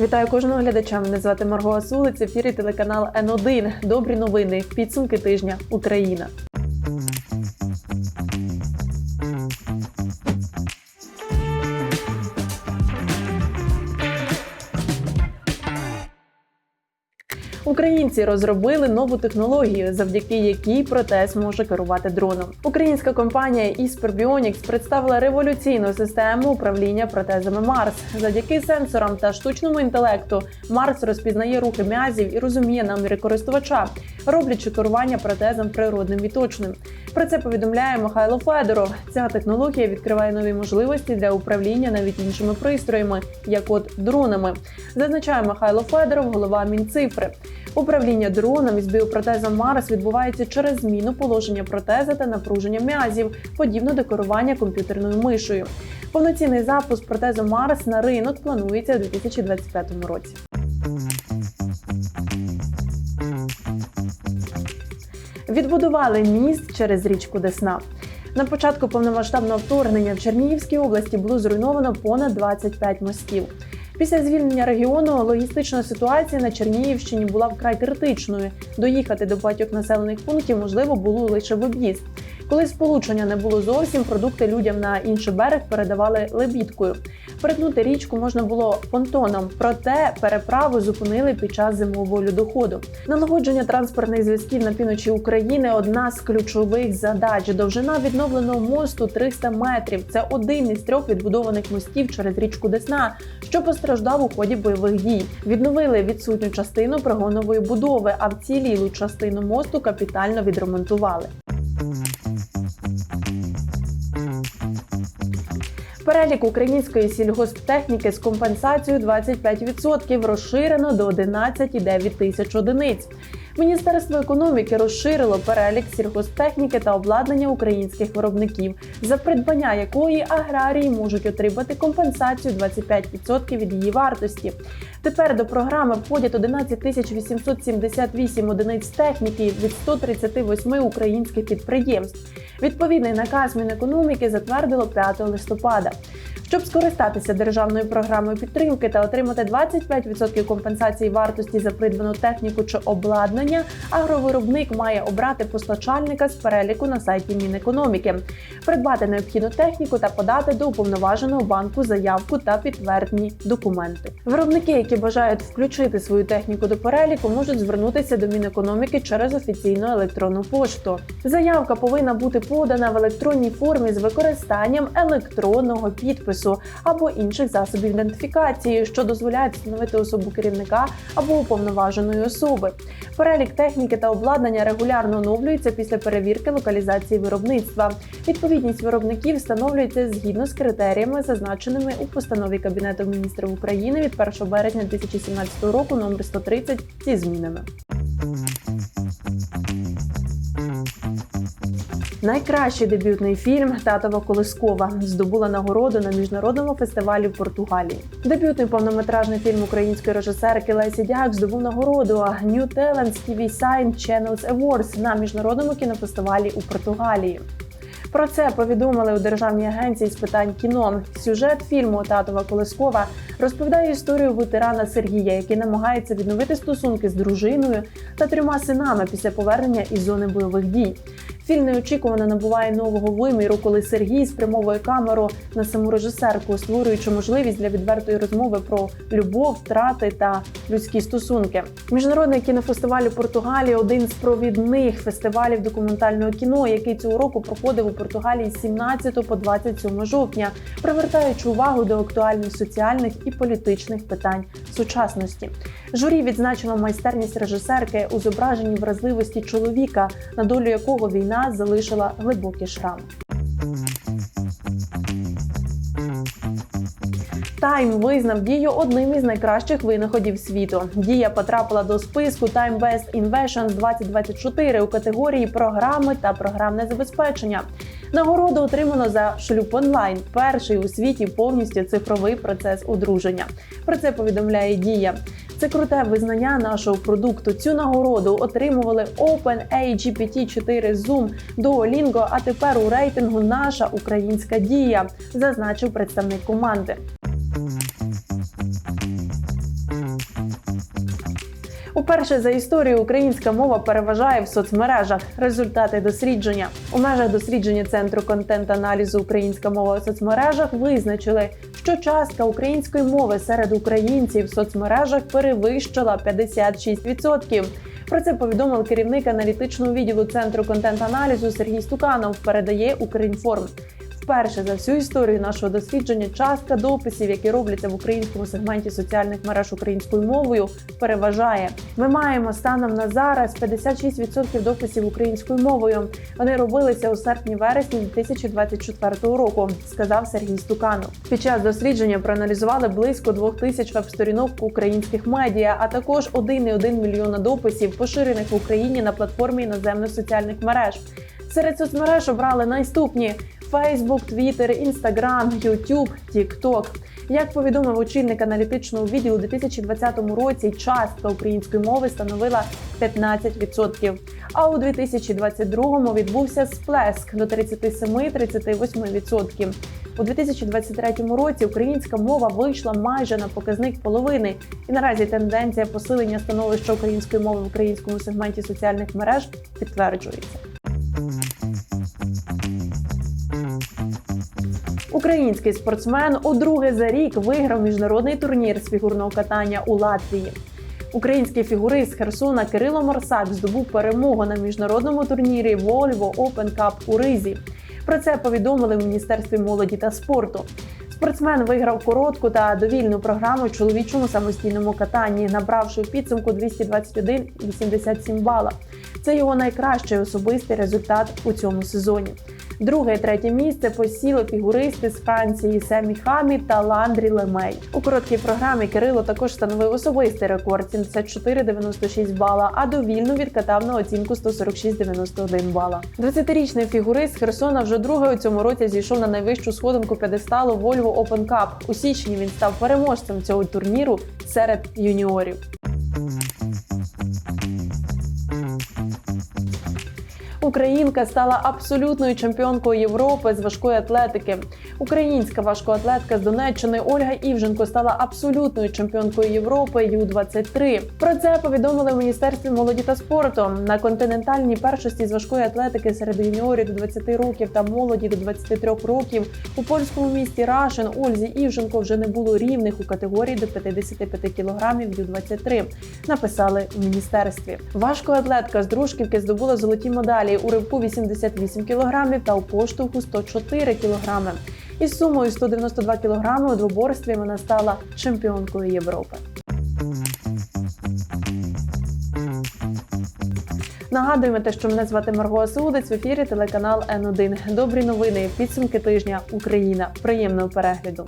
Вітаю кожного глядача. Мене звати Марго Асулиць. Ефірі телеканал Н1. Добрі новини. Підсумки тижня. Україна. Українці розробили нову технологію, завдяки якій протез може керувати дроном. Українська компанія Isper Bionics представила революційну систему управління протезами Марс. Завдяки сенсорам та штучному інтелекту Марс розпізнає рухи м'язів і розуміє наміри користувача, роблячи керування протезом природним і точним. Про це повідомляє Михайло Федоров. Ця технологія відкриває нові можливості для управління навіть іншими пристроями, як от дронами. Зазначає Михайло Федоров, голова Мінцифри. Управління дроном із біопротезом Марс відбувається через зміну положення протеза та напруження м'язів, подібно до керування комп'ютерною мишею. Повноцінний запуск протезу Марс на ринок планується у 2025 році. Відбудували міст через річку Десна. На початку повномасштабного вторгнення в Чернігівській області було зруйновано понад 25 мостів. Після звільнення регіону логістична ситуація на Чернігівщині була вкрай критичною. Доїхати до багатьох населених пунктів можливо було лише в об'їзд. Коли сполучення не було зовсім, продукти людям на інший берег передавали лебідкою. Перетнути річку можна було понтоном, проте переправу зупинили під час зимового льодоходу. Налагодження транспортних зв'язків на півночі України одна з ключових задач. Довжина відновленого мосту 300 метрів. Це один із трьох відбудованих мостів через річку Десна, що постраждав у ході бойових дій. Відновили відсутню частину прогонової будови, а вцілілу частину мосту капітально відремонтували. Перелік української сільгосптехніки з компенсацією 25% розширено до 11,9 тисяч одиниць. Міністерство економіки розширило перелік сільгосптехніки та обладнання українських виробників, за придбання якої аграрії можуть отримати компенсацію 25% від її вартості. Тепер до програми входять 11 тисяч 878 одиниць техніки від 138 українських підприємств. Відповідний наказ Мінекономіки затвердило 5 листопада. Щоб скористатися державною програмою підтримки та отримати 25% компенсації вартості за придбану техніку чи обладнання, агровиробник має обрати постачальника з переліку на сайті Мінекономіки, придбати необхідну техніку та подати до уповноваженого банку заявку та підтвердні документи. Виробники, які бажають включити свою техніку до переліку, можуть звернутися до Мінекономіки через офіційну електронну пошту. Заявка повинна бути подана в електронній формі з використанням електронного підпису або інших засобів ідентифікації, що дозволяють встановити особу керівника або уповноваженої особи. Перелік техніки та обладнання регулярно оновлюється після перевірки локалізації виробництва. Відповідність виробників встановлюється згідно з критеріями, зазначеними у постанові Кабінету міністрів України від 1 березня 2017 року номер 130 зі змінами. Найкращий дебютний фільм Татова Колискова здобула нагороду на міжнародному фестивалі в Португалії. Дебютний повнометражний фільм української режисерки Лесі Дяк здобув нагороду New Talents TV Sign Channels Awards на міжнародному кінофестивалі у Португалії. Про це повідомили у державній агенції з питань кіно. Сюжет фільму Татова Колескова розповідає історію ветерана Сергія, який намагається відновити стосунки з дружиною та трьома синами після повернення із зони бойових дій. Фільм неочікувано набуває нового виміру, коли Сергій спрямовує камеру на саму режисерку, створюючи можливість для відвертої розмови про любов, втрати та людські стосунки. Міжнародний кінофестиваль у Португалії один з провідних фестивалів документального кіно, який цього року проходив у Португалії з 17 по 27 жовтня, привертаючи увагу до актуальних соціальних і політичних питань сучасності. Журі відзначило майстерність режисерки у зображенні вразливості чоловіка, на долю якого війна залишила глибокий шрам. Тайм визнав дію одним із найкращих винаходів світу. Дія потрапила до списку Time Best Inventions 2024 у категорії програми та програмне забезпечення. Нагороду отримано за шлюб онлайн, перший у світі повністю цифровий процес одруження. Про це повідомляє Дія. Це круте визнання нашого продукту. Цю нагороду отримували OpenAI GPT-4 Zoom, Duolingo, а тепер у рейтингу наша українська дія, зазначив представник команди. Уперше за історію українська мова переважає в соцмережах. Результати дослідження у межах дослідження центру контент-аналізу Українська мова у соцмережах визначили, що частка української мови серед українців в соцмережах перевищила 56%. Про це повідомив керівник аналітичного відділу центру контент-аналізу Сергій Стуканов. Передає Українформ. Вперше за всю історію нашого дослідження частка дописів, які робляться в українському сегменті соціальних мереж українською мовою, переважає. Ми маємо станом на зараз 56% дописів українською мовою. Вони робилися у серпні-вересні 2024 року, сказав Сергій Стуканов. Під час дослідження проаналізували близько двох тисяч веб-сторінок українських медіа, а також 1,1 мільйона дописів, поширених в Україні на платформі іноземних соціальних мереж. Серед соцмереж обрали наступні: Facebook, Twitter, Instagram, YouTube, TikTok. Як повідомив очільник аналітичного відділу у 2020 році, частка української мови становила 15%. А у 2022 відбувся сплеск до 37-38%. У 2023 році українська мова вийшла майже на показник половини, і наразі тенденція посилення становища української мови в українському сегменті соціальних мереж підтверджується. Український спортсмен удруге за рік виграв міжнародний турнір з фігурного катання у Латвії. Український фігурист Херсона Кирило Морсак здобув перемогу на міжнародному турнірі Volvo Open Cup у Ризі. Про це повідомили в Міністерстві молоді та спорту. Спортсмен виграв коротку та довільну програму чоловічому самостійному катанні, набравши в підсумку 221,87 бала. Це його найкращий особистий результат у цьому сезоні. Друге і третє місце посіли фігуристи з Франції Семі Хамі та Ландрі Лемей. У короткій програмі Кирило також встановив особистий рекорд 74,96 бала, а довільно відкатав на оцінку 146,91 бала. 20-річний фігурист Херсона вже друге у цьому році зійшов на найвищу сходинку п'єдесталу Volvo Open Cup. У січні він став переможцем цього турніру серед юніорів. Українка стала абсолютною чемпіонкою Європи з важкої атлетики. Українська важкоатлетка з Донеччини Ольга Івженко стала абсолютною чемпіонкою Європи Ю-23. Про це повідомили в міністерстві молоді та спорту на континентальній першості з важкої атлетики серед юніорів до 20 років та молоді до 23 років. У польському місті Рашин Ользі Івженко вже не було рівних у категорії до 55 кілограмів Ю-23. Написали у міністерстві. Важкоатлетка з Дружківки здобула золоті медалі у ривку 88 кг та у поштовху 104 кг. Із сумою 192 кг у двоборстві вона стала чемпіонкою Європи. Нагадуємо те, що мене звати Марго Саудець в ефірі телеканал Н1. Добрі новини. Підсумки тижня Україна. Приємного перегляду.